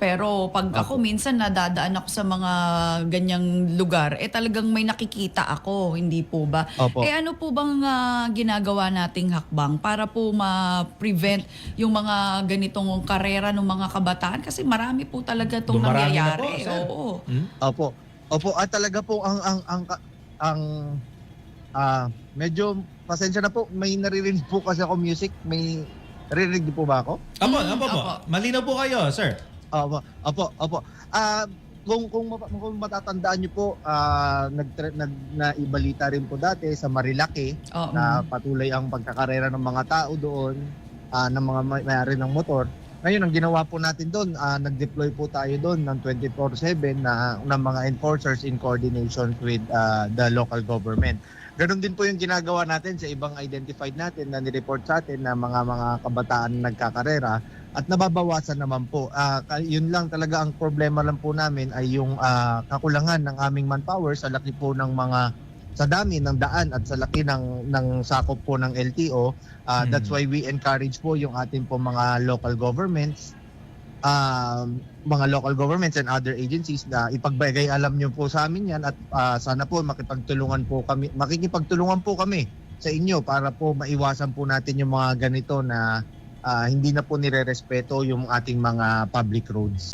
pero pag ako minsan nadadaan ako sa mga ganyang lugar, eh talagang may nakikita ako, hindi po ba? Opo. Eh ano po bang ah, ginagawa nating hakbang para po ma-prevent yung mga ganitong karera ng mga kabataan? Kasi marami po talaga itong Dumarami na nangyayari. po, sir. Oo. Hmm? Opo. Opo, at talaga po ang ang ang ang ah medyo pasensya na po, may naririnig po kasi ako music, may naririnig niyo po ba ako? Apo, Mm, apo po. apo. Malinaw po kayo, sir. Opo, opo, opo. Ah, kung kung, mapa- kung matatandaan niyo po, ah nag, nag naibalita rin po dati sa Marilaki Oo. na patuloy ang pagkakarera ng mga tao doon, ah ng mga may- may-ari ng motor. Ngayon, ang ginawa po natin doon, ah, nag-deploy po tayo doon ng 24/7 na ng mga enforcers in coordination with ah, the local government. Ganon din po yung ginagawa natin sa ibang identified natin na nireport sa atin na mga mga kabataan na nagkakarera at nababawasan naman po. Ka- yun lang talaga ang problema lang po namin ay yung ah, kakulangan ng aming manpower sa laki po ng mga sa dami ng daan at sa laki ng ng sakop po ng LTO. Ah, Hmm. That's why we encourage po yung ating po mga local governments um, mga local governments and other agencies na ipagbigay alam nyo po sa amin yan at ah, sana po makipagtulungan po kami makikipagtulungan po kami sa inyo para po maiwasan po natin yung mga ganito na ah, hindi na po nire-respeto yung ating mga public roads.